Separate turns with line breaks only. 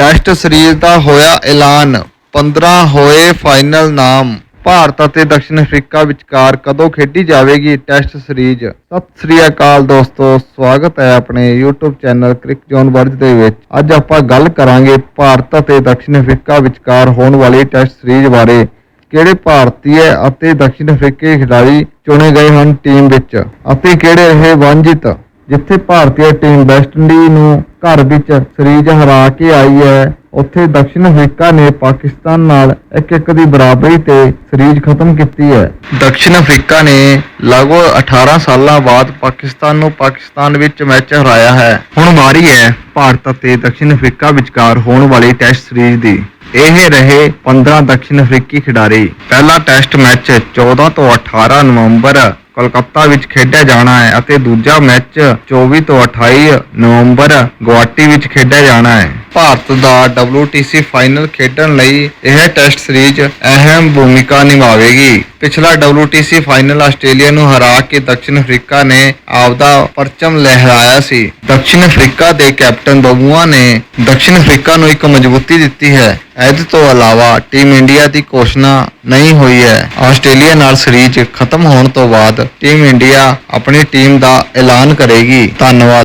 Test series ਦਾ ਹੋਇਆ ਐਲਾਨ। 15 ਹੋਏ ਫਾਈਨਲ ਨਾਮ। ਭਾਰਤ ਅਤੇ ਦਕਸ਼ਿਣ ਅਫਰੀਕਾ ਵਿਚਕਾਰ ਕਦੋਂ ਖੇਡੀ ਜਾਵੇਗੀ ਟੈਸਟ ਸੀਰੀਜ਼? ਸਤਿ ਸ੍ਰੀ ਅਕਾਲ ਦੋਸਤੋ, ਸਵਾਗਤ ਹੈ ਆਪਣੇ YouTube ਚੈਨਲ ਕ੍ਰਿਕ ਜ਼ੋਨ ਵਰਜ ਦੇ ਵਿੱਚ। ਅੱਜ ਆਪਾਂ ਗੱਲ ਕਰਾਂਗੇ ਭਾਰਤ ਅਤੇ ਦਕਸ਼ਿਣ ਅਫਰੀਕਾ ਵਿਚਕਾਰ ਹੋਣ ਵਾਲੀ ਟੈਸਟ ਸੀਰੀਜ਼ ਬਾਰੇ। ਕਿਹੜੇ ਭਾਰਤੀ ਅਤੇ ਦਕਸ਼ਿਣ ਅਫਰੀਕੀ ਖਿਡਾਰੀ ਚੁਣੇ ਗਏ ਹਨ ਟੀਮ ਵਿੱਚ ਅਤੇ ਕਿਹੜੇ ਇਹ ਵਾਂਝਿਤ ਜਿੱਥੇ ਭਾਰਤੀ ਟੀਮ ਵੈਸਟ ਇੰਡੀਜ਼ ਨੂੰ ਘਰ ਵਿੱਚ ਸੀਰੀਜ਼ ਹਰਾ ਕੇ ਆਈ ਹੈ, ਉੱਥੇ ਦਕਸ਼ਿਣ ਅਫਰੀਕਾ ਨੇ ਪਾਕਿਸਤਾਨ ਨਾਲ ਇੱਕ ਇੱਕ ਦੀ ਬਰਾਬਰੀ ਤੇ ਸੀਰੀਜ਼ ਖਤਮ ਕੀਤੀ ਹੈ। ਦਕਸ਼ਿਣ ਅਫਰੀਕਾ ਨੇ ਲਗਭਗ 18 ਸਾਲਾਂ ਬਾਅਦ ਪਾਕਿਸਤਾਨ ਨੂੰ ਪਾਕਿਸਤਾਨ ਵਿੱਚ ਮੈਚ ਹਰਾਇਆ ਹੈ। ਹੁਣ ਵਾਰੀ ਹੈ ਭਾਰਤ ਅਤੇ ਦਕਸ਼ਿਣ ਅਫਰੀਕਾ ਵਿਚਕਾਰ ਹੋਣ ਵਾਲੀ ਟੈਸਟ ਸੀਰੀਜ਼ ਦੀ। ਇਹ ਰਹੇ 15 ਦਕਸ਼ਿਣ ਅਫਰੀਕੀ ਖਿਡਾਰੀ। ਪਹਿਲਾ ਟੈਸਟ ਮੈਚ 14 ਤੋਂ 18 ਨਵੰਬਰ ਕੋਲਕਾਤਾ ਵਿੱਚ ਖੇਡਿਆ ਜਾਣਾ ਹੈ ਅਤੇ ਦੂਜਾ ਮੈਚ 24 ਤੋਂ 28 ਨਵੰਬਰ ਗੁਵਾਹਾਟੀ ਵਿੱਚ ਖੇਡਿਆ ਜਾਣਾ ਹੈ। ਭਾਰਤ ਦਾ WTC ਫਾਈਨਲ ਖੇਡਣ ਲਈ ਇਹ ਟੈਸਟ ਸੀਰੀਜ਼ ਅਹਿਮ ਭੂਮਿਕਾ ਨਿਭਾਵੇਗੀ। ਪਿਛਲਾ WTC ਫਾਈਨਲ ਆਸਟ੍ਰੇਲੀਆ ਨੂੰ ਹਰਾ ਕੇ ਦਕਸ਼ਿਣ ਅਫਰੀਕਾ ਨੇ ਆਪਦਾ ਪਰਚਮ ਲਹਿਰਾਇਆ ਸੀ। ਦਕਸ਼ਿਨ ਅਫਰੀਕਾ ਦੇ ਕੈਪਟਨ ਬਬੂਆ ਨੇ ਦਕਸ਼ਿਣ ਅਫਰੀਕਾ ਨੂੰ ਇੱਕ ਮਜ਼ਬੂਤੀ ਦਿੱਤੀ ਹੈ। ਇਹਦੇ ਤੋਂ ਇਲਾਵਾ ਟੀਮ ਇੰਡੀਆ ਦੀ ਘੋਸ਼ਣਾ ਨਹੀਂ ਹੋਈ ਹੈ। ਆਸਟ੍ਰੇਲੀਆ ਨਾਲ ਸੀਰੀਜ਼ ਖਤਮ ਹੋਣ ਤੋਂ ਬਾਅਦ ਟੀਮ ਇੰਡੀਆ ਆਪਣੀ ਟੀਮ ਦਾ ਐਲਾਨ ਕਰੇਗੀ। ਧੰਨਵਾਦ।